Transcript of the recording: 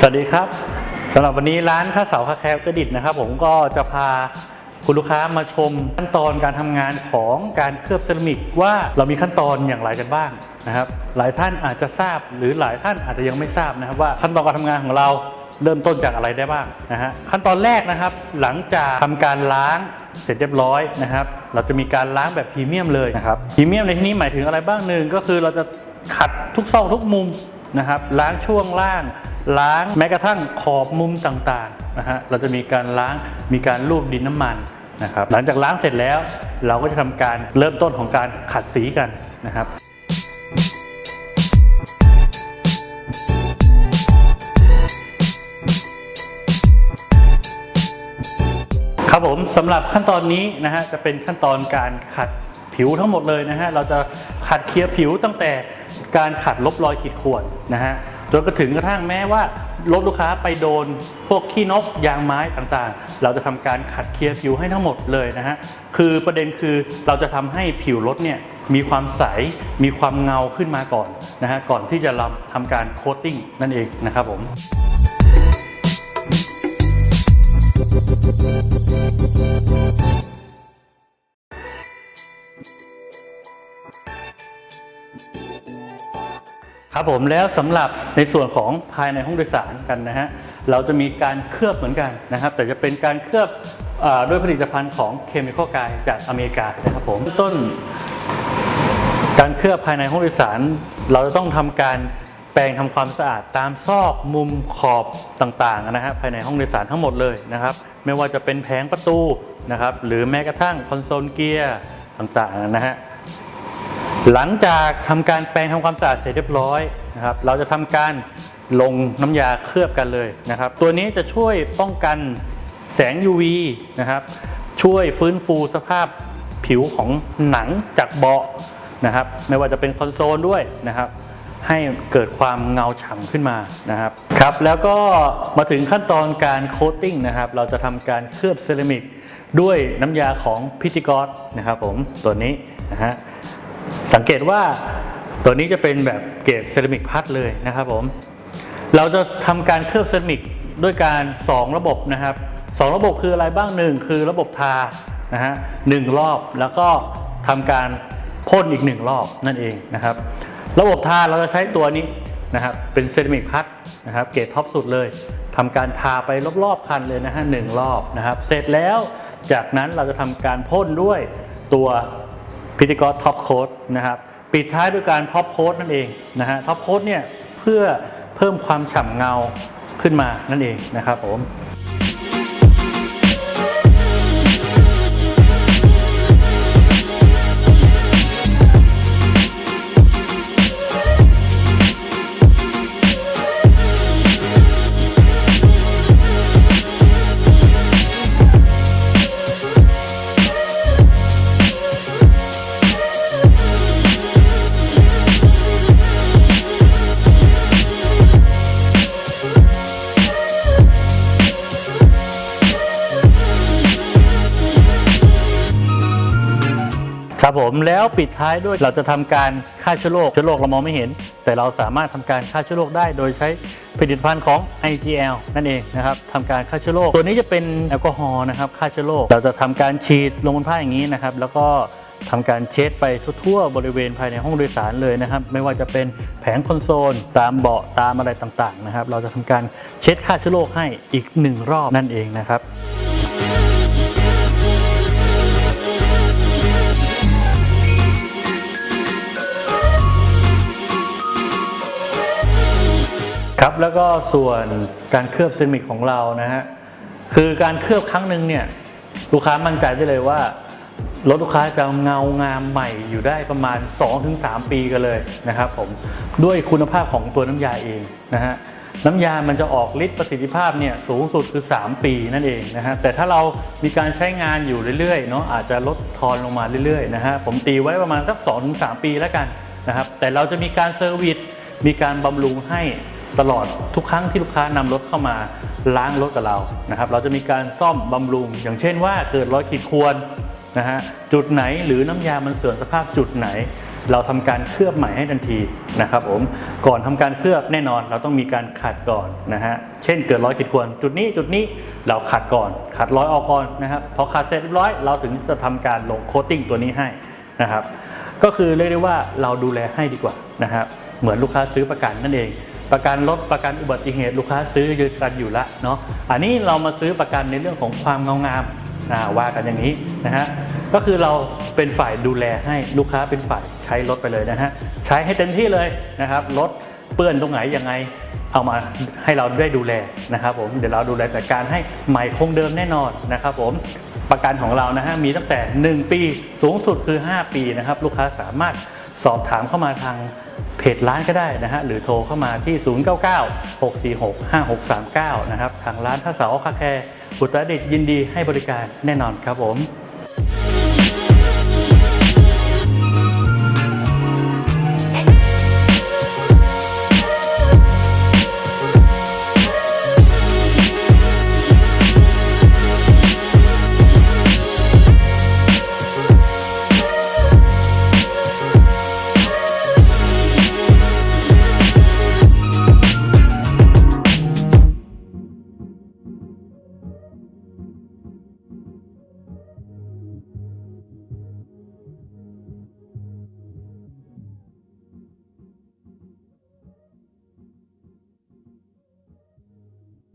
สวัสดีครับสำหรับวันนี้ร้านข้าวเสาคาแคลกระดิษนะครับ ผมก็จะพาคุณลูกค้ามาชมขั้นตอนการทำงานของการเคลือบเซรามิกว่าเรามีขั้นตอนอย่างไรกันบ้างนะครับ หลายท่านอาจจะทราบหรือหลายท่านอาจจะยังไม่ทราบนะครับว่าขั้นตอนการทำงานของเรา เริ่มต้นจากอะไรได้บ้างนะฮะขั้นตอนแรกนะครับหลังจากทำการล้างเสร็จเรียบร้อยนะครับ เราจะมีการล้างแบบพรีเมียมเลยนะครับพรีเมียมในที่นี้หมายถึงอะไรบ้างหนึ่งก็คือเราจะขัดทุกซอกทุกมุมนะครับล้างช่วงล่าง ล้างแม้กระทั่งขอบมุมต่างๆนะฮะเราจะมีการล้างมีการลูบดินน้ำมันนะครับหลังจากล้างเสร็จแล้ว เราก็จะทำการเริ่มต้นของการขัดสีกันนะครับ ครับผมสำหรับขั้นตอนนี้นะฮะจะเป็นขั้นตอนการขัดผิวทั้งหมดเลยนะฮะเราจะขัดเคลียร์ผิวตั้งแต่การขัดลบรอยขีดข่วนนะฮะจนกระถึงกระทั่งแม้ว่ารถลูกค้าไปโดนพวกขี้นกยางไม้ต่างๆ เราจะทำการขัดเคลียร์ผิวให้ทั้งหมดเลยนะฮะคือประเด็นคือเราจะทำให้ผิวรถเนี่ยมีความใสมีความเงาขึ้นมาก่อนนะฮะก่อนที่จะเราทำการโคตติ้งนั่นเองนะครับผม ครับผมแล้วสำหรับในส่วนของภายในห้องโดยสารกันนะฮะเราจะมีการเคลือบเหมือนกันนะครับ แต่จะเป็นการเคลือบอด้วยผลิตภัณฑ์ของเคมีคอลกายจากอเมริกานะครับผมต้น การเคลือบภายในห้องโดยสาร เราจะต้องทำการแปรงทำความสะอาดตามซอกมุมขอบต่างๆนะฮะภายในห้องโดยสารทั้งหมดเลยนะครับ ไม่ว่าจะเป็นแผงประตูนะครับหรือแม้กระทั่งคอนโซลเกียร์ต่างๆนะฮะ หลังจากทำการแปรงทำความสะอาดเสร็จเรียบร้อยนะครับ เราจะทำการลงน้ำยาเคลือบกันเลยนะครับ ตัวนี้จะช่วยป้องกันแสง UV นะครับ ช่วยฟื้นฟูสภาพผิวของหนังจากเบาะนะครับ ไม่ว่าจะเป็นคอนโซลด้วยนะครับ ให้เกิดความเงาฉ่ำขึ้นมานะครับครับ แล้วก็มาถึงขั้นตอนการโคตติ้งนะครับ เราจะทำการเคลือบเซรามิกด้วยน้ำยาของพิติกอสนะครับผมตัวนี้นะฮะ สังเกตว่าตัวนี้จะเป็นแบบเกรดเซรามิกพัดเลยนะครับผม เราจะทำการเคลือบเซรามิกด้วยการ 2 ระบบนะครับสองระบบคืออะไรบ้างหนึ่งคือระบบทานะฮะหนึ่งรอบแล้วก็ทำการพ่นอีกหนึ่งรอบนั่นเองนะครับ ระบบทาเราจะใช้ตัวนี้นะครับเป็นเซรามิกพัดนะครับเกรดท็อปสุดเลยทำการทาไปรอบๆคันเลยนะฮะหนึ่งรอบนะครับ เสร็จแล้วจากนั้นเราจะทำการพ่นด้วยตัว พิธีกรท็อปโค้ดนะครับปิดท้ายด้วยการท็อปโค้ดนั่นเองนะฮะท็อปโค้ดเนี่ยเพื่อเพิ่มความฉ่ำเงาขึ้นมานั่นเองนะครับผม ครับผมแล้วปิดท้ายด้วยเราจะทำการฆ่าเชื้อโรคเชื้อโรคเรามองไม่เห็น แต่เราสามารถทำการฆ่าเชื้อโรคได้ โดยใช้ผลิตภัณฑ์ของ IGL นั่นเองนะครับทำการฆ่าเชื้อโรคตัวนี้จะเป็นแอลกอฮอล์นะครับฆ่าเชื้อโรคเราจะทำการฉีดลงบนผ้าอย่างนี้นะครับแล้วก็ทำการเช็ดไปทั่วๆ บริเวณภายในห้องโดยสารเลยนะครับ ไม่ว่าจะเป็นแผงคอนโซล ตามเบาะตามอะไรต่างๆนะครับ เราจะทำการเช็ดฆ่าเชื้อโรคให้อีกหนึ่งรอบนั่นเองนะครับ ครับแล้วก็ส่วนการเคลือบเซรามิกของเรานะฮะคือการเคลือบครั้งหนึ่งเนี่ยลูกค้ามั่นใจได้เลยว่ารถลูกค้าจะเงางามใหม่อยู่ได้ประมาณ 2-3 ปีกันเลยนะครับผมด้วยคุณภาพของตัวน้ำยาเองนะฮะน้ำยามันจะออกฤทธิ์ประสิทธิภาพเนี่ยสูงสุดคือ 3 ปีนั่นเองนะฮะแต่ถ้าเรามีการใช้งานอยู่เรื่อยๆเนาะอาจจะลดทอนลงมาเรื่อยๆนะฮะผมตีไว้ประมาณสัก 2-3 ปีแล้วกันนะครับแต่เราจะมีการเซอร์วิสมีการบำรุงให้ ตลอดทุกครั้งที่ลูกค้านำรถเข้ามาล้างรถกับเรานะครับ เราจะมีการซ่อมบำรุง อย่างเช่นว่าเกิดรอยขีดข่วนนะฮะจุดไหนหรือน้ำยามันเสื่อมสภาพจุดไหน เราทำการเคลือบใหม่ให้ทันทีนะครับผมก่อนทำการเคลือบแน่นอนเราต้องมีการขัดก่อนนะฮะเช่นเกิดรอยขีดข่วนจุดนี้จุดนี้เราขัดก่อน ขัดรอยออกก่อนนะครับพอขัดเสร็จเรียบร้อยเราถึงจะทำการลงโคตติ้งตัวนี้ให้นะครับก็คือเรียกได้ว่าเราดูแลให้ดีกว่านะครับเหมือนลูกค้าซื้อประกันนั่นเอง ประกันรถประกันอุบัติเหตุลูกค้าซื้อยืนกันอยู่ละเนาะอันนี้เรามาซื้อประกันในเรื่องของความเงางามาว่ากันอย่างนี้นะฮะก็คือเราเป็นฝ่ายดูแลให้ลูกค้าเป็นฝ่ายใช้รถไปเลยนะฮะใช้ให้เต็มที่เลยนะครับรถเปื้อนตรงไหนยังไงเอามาให้เราได้ดูแลนะครับผมเดี๋ยวเราดูแลจัดการให้ใหม่คงเดิมแน่นอนนะครับผมประกันของเรานะฮะมีตั้งแต่ 1 ปีสูงสุดคือ 5 ปีนะครับลูกค้าสามารถสอบถามเข้ามาทาง เพจร้านก็ได้นะฮะหรือโทรเข้ามาที่ 099 646 5639 นะครับ ทางร้านท่าเสาคาแคร์บุตรดิตยินดีให้บริการแน่นอนครับผม